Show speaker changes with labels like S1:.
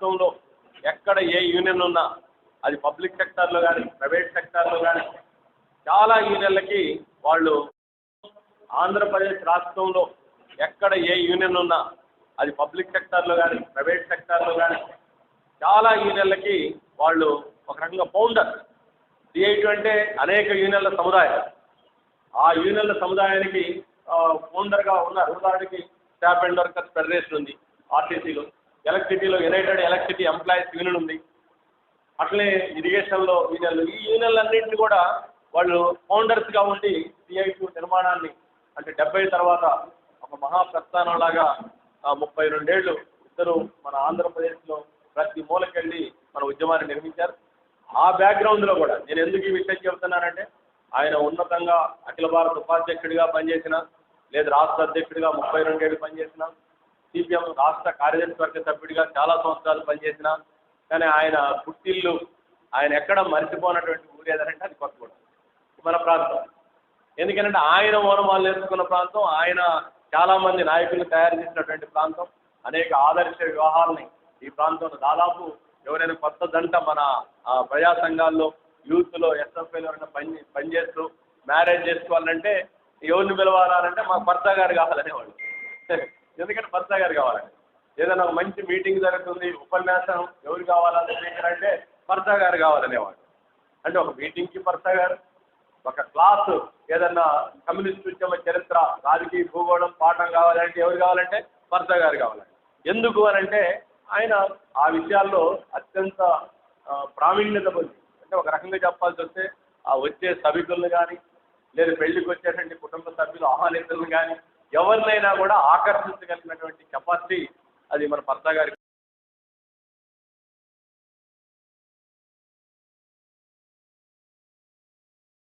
S1: రాష్ట్రంలో ఎక్కడ A union ఉన్నా అది పబ్లిక్ సెక్టార్లో కానీ ప్రైవేట్ సెక్టార్లో కానీ చాలా యూనియన్లకి వాళ్ళు ఆంధ్రప్రదేశ్ రాష్ట్రంలో ఎక్కడ ఏ యూనియన్ ఉన్నా అది పబ్లిక్ సెక్టార్లో కానీ ప్రైవేట్ సెక్టార్లో కానీ చాలా యూనియన్లకి వాళ్ళు ఒక రకంగా ఫౌండర్ సిఐటి అంటే అనేక యూనియన్ల సముదాయం ఆ యూనియన్ల సముదాయానికి ఫౌండర్గా ఉన్నారు ఉదాహరణకి స్టాఫ్ అండ్ వర్కర్స్ ఫెడరేషన్ ఉంది ఆర్టీసీలో. ఎలక్ట్రిసిటీలో యునైటెడ్ ఎలక్ట్రిసిటీ ఎంప్లాయీస్ యూనియన్ ఉంది. అట్లనే ఇరిగేషన్లో యూనియన్లు ఈ యూనియన్లన్నింటినీ కూడా వాళ్ళు ఫౌండర్స్గా ఉండి సిఐటి నిర్మాణాన్ని అంటే డెబ్బై తర్వాత ఒక మహా ప్రస్థానంలాగా ముప్పై రెండేళ్ళు ఇద్దరు మన ఆంధ్రప్రదేశ్లో ప్రతి మూలకెళ్ళి మన ఉద్యమాన్ని నిర్మించారు. ఆ బ్యాక్గ్రౌండ్లో కూడా నేను ఎందుకు ఈ విషయం చెబుతున్నానంటే ఆయన ఉన్నతంగా అఖిల భారత ఉపాధ్యక్షుడిగా పనిచేసిన లేదు రాష్ట్ర అధ్యక్షుడిగా ముప్పై రెండేళ్ళు పనిచేసిన సిపిఎం రాష్ట్ర కార్యదర్శి వర్గ సభ్యుడిగా చాలా సంవత్సరాలు పనిచేసిన కానీ ఆయన పుట్టిల్లు ఆయన ఎక్కడ మర్చిపోనటువంటి ఊరు ఏదంటే అది కొత్తగూడ మన ప్రాంతం. ఎందుకంటే ఆయన ఓనమాలు నేర్చుకున్న ప్రాంతం ఆయన చాలామంది నాయకులు తయారు చేసినటువంటి ప్రాంతం అనేక ఆదర్శ వివాహాలని ఈ ప్రాంతంలో దాదాపు ఎవరైనా కొత్త దంట మన ప్రజా సంఘాల్లో యూత్లో ఎస్ఎఫ్ఐలో ఎవరైనా పని పనిచేస్తూ మ్యారేజ్ చేసుకోవాలంటే ఎవరిని పిలవాలంటే మాకు భర్త గారు కావాలనేవాళ్ళు. ఎందుకంటే భర్త గారు కావాలండి. ఏదైనా ఒక మంచి మీటింగ్ జరుగుతుంది ఉపన్యాసం ఎవరు కావాలని స్పీకర్ అంటే భర్త గారు కావాలనేవాడు. అంటే ఒక మీటింగ్కి పర్సా గారు ఒక క్లాస్ ఏదన్నా కమ్యూనిస్ట్ ఉద్యమ చరిత్ర రాజకీయ భూగోళం పాఠం కావాలంటే ఎవరు కావాలంటే పర్సా గారు కావాలండి. ఎందుకు అని అంటే ఆయన ఆ విషయాల్లో అత్యంత ప్రావీణ్యత పొంది. అంటే ఒక రకంగా చెప్పాల్సి వస్తే ఆ వచ్చే సభికులను కానీ లేదా పెళ్ళికి వచ్చేటువంటి కుటుంబ సభ్యులు ఆహ్వానితులను కానీ ఎవరినైనా కూడా ఆకర్షించగలిగినటువంటి కెపాసిటీ అది మన భర్త గారికి